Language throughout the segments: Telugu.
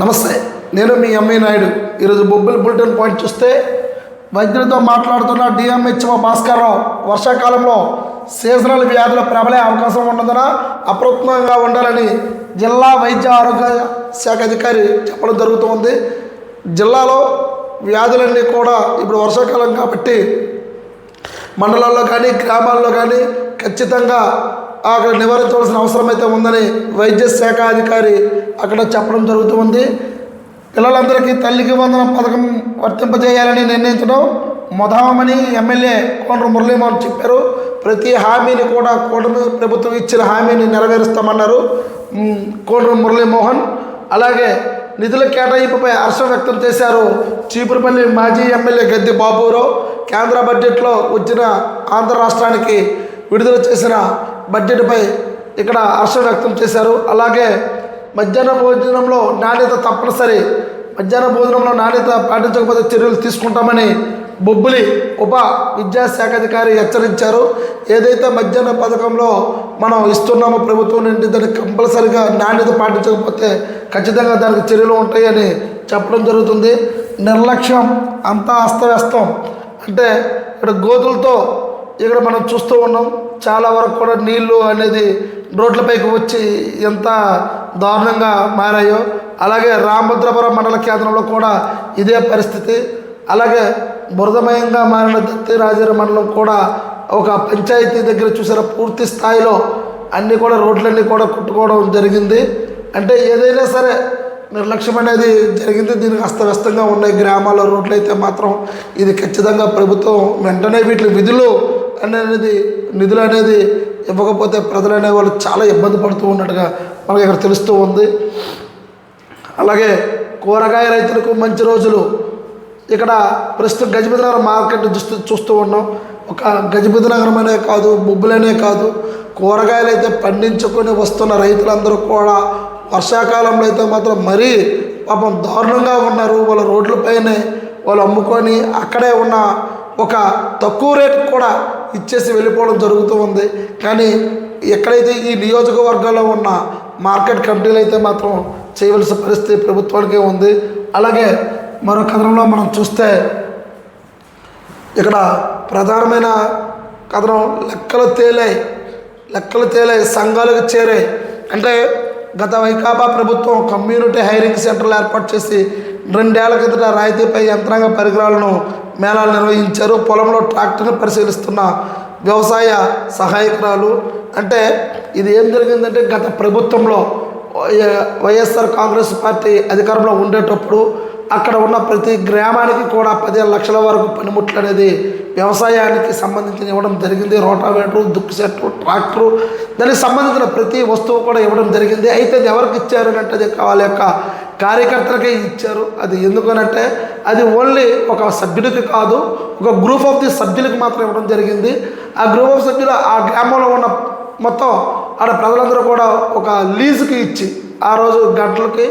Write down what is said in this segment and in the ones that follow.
నమస్తే నేను మీ ఎంఏ నాయుడు. ఈరోజు బొబ్బిలి బులెటిన్ పాయింట్ చూస్తే వైద్యులతో మాట్లాడుతున్న డిఎంహెచ్ఓ భాస్కర్రావు వర్షాకాలంలో సీజనల్ వ్యాధులు ప్రబలే అవకాశం ఉన్నందున అప్రమత్తంగా ఉండాలని జిల్లా వైద్య ఆరోగ్య శాఖ అధికారి చెప్పడం జరుగుతుంది. జిల్లాలో వ్యాధులన్నీ కూడా ఇప్పుడు వర్షాకాలం కాబట్టి మండలాల్లో కానీ గ్రామాల్లో కానీ ఖచ్చితంగా అక్కడ నివారించవలసిన అవసరం అయితే ఉందని వైద్య శాఖ అధికారి అక్కడ చెప్పడం జరుగుతుంది. పిల్లలందరికీ తల్లికి వందనం పథకం వర్తింపజేయాలని నిర్ణయించడం మొదమని ఎమ్మెల్యే కోనరు మురళీమోహన్ చెప్పారు. ప్రతి హామీని కూడా కూటమి ప్రభుత్వం ఇచ్చిన హామీని నెరవేరుస్తామన్నారు. కోనరు మురళీమోహన్. అలాగే నిధుల కేటాయింపుపై హర్షం వ్యక్తం చేశారు చీపురుపల్లి మాజీ ఎమ్మెల్యే గద్దె బాబురావు. కేంద్ర బడ్జెట్లో వచ్చిన ఆంధ్ర రాష్ట్రానికి విడుదల చేసిన బడ్జెట్పై ఇక్కడ హర్షం వ్యక్తం చేశారు. అలాగే మధ్యాహ్న భోజనంలో నాణ్యత తప్పనిసరి. మధ్యాహ్న భోజనంలో నాణ్యత పాటించకపోతే చర్యలు తీసుకుంటామని బొబ్బులి ఉప విద్యాశాఖ అధికారి హెచ్చరించారు. ఏదైతే మధ్యాహ్న పథకంలో మనం ఇస్తున్నామో ప్రభుత్వం నుండి దానికి కంపల్సరిగా నాణ్యత పాటించకపోతే ఖచ్చితంగా దానికి చర్యలు ఉంటాయని చెప్పడం జరుగుతుంది. నిర్లక్ష్యం అంతా అస్తవ్యస్తం అంటే ఇక్కడ గోతులతో ఇక్కడ మనం చూస్తూ ఉన్నాం చాలా వరకు కూడా నీళ్ళు అనేది రోడ్లపైకి వచ్చి ఎంత దారుణంగా మారాయో అలాగే రామభద్రపురం మండల కేంద్రంలో కూడా ఇదే పరిస్థితి. అలాగే బురదమయంగా మారిన దత్తి రాజేర మండలం కూడా ఒక పంచాయతీ దగ్గర చూసారా పూర్తి స్థాయిలో అన్నీ కూడా రోడ్లన్నీ కూడా కుట్టుకోవడం జరిగింది. అంటే ఏదైనా సరే నిర్లక్ష్యం అనేది జరిగింది దీనికి అస్తవ్యస్తంగా ఉన్నాయి గ్రామాల రోడ్లు అయితే మాత్రం. ఇది ఖచ్చితంగా ప్రభుత్వం వెంటనే వీటి విధులు అనేది నిధులు అనేది ఇవ్వకపోతే ప్రజలు అనేవాళ్ళు చాలా ఇబ్బంది పడుతూ ఉన్నట్టుగా మనకి ఇక్కడ తెలుస్తూ ఉంది. అలాగే కూరగాయ రైతులకు మంచి రోజులు. ఇక్కడ ప్రస్తుతం గజపతి నగరం మార్కెట్ చూస్తూ చూస్తూ ఉన్నాం. ఒక గజపతి నగరం అనే కాదు బొబ్బులనే కాదు. కూరగాయలు అయితే పండించుకొని వస్తున్న రైతులందరూ కూడా వర్షాకాలంలో అయితే మాత్రం మరీ పాపం దారుణంగా ఉన్నారు. వాళ్ళ రోడ్లపైనే వాళ్ళు అమ్ముకొని అక్కడే ఉన్న ఒక తక్కువ రేటు కూడా ఇచ్చేసి వెళ్ళిపోవడం జరుగుతూ ఉంది. కానీ ఎక్కడైతే ఈ నియోజకవర్గంలో ఉన్న మార్కెట్ కమిటీలు అయితే మాత్రం చేయవలసిన పరిస్థితి ప్రభుత్వానికే ఉంది. అలాగే మరో కథనంలో మనం చూస్తే ఇక్కడ ప్రధానమైన కథనం లెక్కలు తేలాయి లెక్కలు తేలే సంఘాలకు చేరాయి అంటే గత వైకాపా ప్రభుత్వం కమ్యూనిటీ హైరింగ్ సెంటర్లు ఏర్పాటు చేసి రెండేళ్ళ కిందట రాయితీపై యంత్రాంగ పరికరాలను మేళాలు నిర్వహించారు. పొలంలో ట్రాక్టర్ని పరిశీలిస్తున్న వ్యవసాయ సహాయకురాలు. అంటే ఇది ఏం జరిగిందంటే గత ప్రభుత్వంలో వైఎస్ఆర్ కాంగ్రెస్ పార్టీ అధికారంలో ఉండేటప్పుడు అక్కడ ఉన్న ప్రతి గ్రామానికి కూడా పదిహేను లక్షల వరకు పనిముట్లు అనేది వ్యవసాయానికి సంబంధించిన ఇవ్వడం జరిగింది. రోటావేటరు దుక్కు సెట్టు ట్రాక్టరు దానికి సంబంధించిన ప్రతి వస్తువు కూడా ఇవ్వడం జరిగింది. అయితే ఎవరికి ఇచ్చారు అంటే వాళ్ళ యొక్క కార్యకర్తలకే ఇచ్చారు. అది ఎందుకనంటే అది ఓన్లీ ఒక సభ్యుడికి కాదు ఒక గ్రూప్ ఆఫ్ ది సభ్యులకు మాత్రం ఇవ్వడం జరిగింది. ఆ గ్రూప్ ఆఫ్ సభ్యులు ఆ గ్రామంలో ఉన్న మొత్తం ఆడ ప్రజలందరూ కూడా ఒక లీజుకి ఇచ్చి ఆ రోజు గంటలకి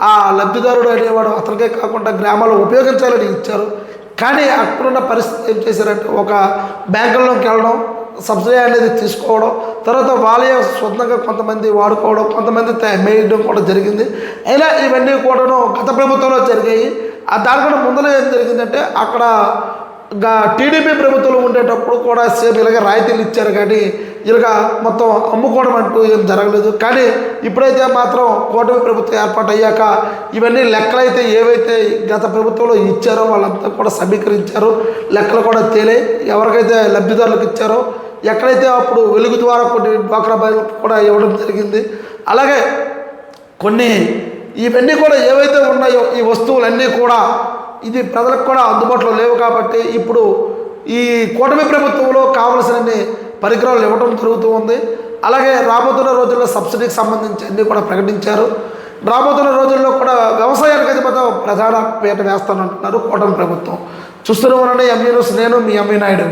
ఆ లబ్ధిదారుడు అనేవాడు అతనికే కాకుండా గ్రామాల్లో ఉపయోగించాలని ఇచ్చారు. కానీ అక్కడున్న పరిస్థితి ఏం చేశారంటే ఒక బ్యాంకుల్లోకి వెళ్ళడం సబ్సిడీ అనేది తీసుకోవడం తర్వాత వాళ్ళే సొంతంగా కొంతమంది వాడుకోవడం కొంతమంది మేయడం కూడా జరిగింది. అయినా ఇవన్నీ కూడాను గత ప్రభుత్వంలో జరిగాయి. ఆ దానికన్నా ముందర ఏం జరిగిందంటే అక్కడ టీడీపీ ప్రభుత్వంలో ఉండేటప్పుడు కూడా సేమ్ ఇలాగే రాయితీలు ఇచ్చారు కానీ ఇలాగ మొత్తం అమ్ముకోవడం అంటూ ఏం జరగలేదు. కానీ ఇప్పుడైతే మాత్రం కూటమి ప్రభుత్వం ఏర్పాటు అయ్యాక ఇవన్నీ లెక్కలైతే ఏవైతే గత ప్రభుత్వంలో ఇచ్చారో వాళ్ళంతా కూడా సమీకరించారు. లెక్కలు కూడా తేలే ఎవరికైతే లబ్ధిదారులకు ఇచ్చారో ఎక్కడైతే అప్పుడు వెలుగు ద్వారా కొన్ని డ్వాక్రా బయలకు కూడా ఇవ్వడం జరిగింది. అలాగే కొన్ని ఇవన్నీ కూడా ఏవైతే ఉన్నాయో ఈ వస్తువులన్నీ కూడా ఇది ప్రజలకు కూడా అందుబాటులో లేవు కాబట్టి ఇప్పుడు ఈ కూటమి ప్రభుత్వంలో కావలసినన్ని పరికరాలు ఇవ్వడం జరుగుతూ ఉంది. అలాగే రాబోతున్న రోజుల్లో సబ్సిడీకి సంబంధించి అన్నీ కూడా ప్రకటించారు. రాబోతున్న రోజుల్లో కూడా వ్యవసాయానికి అధిపతి ప్రధాన పీట వేస్తానంటున్నారు కూటమి ప్రభుత్వం. చూస్తూనే ఉండండి ఎంఈ నేను మీ ఎంఈ నాయుడు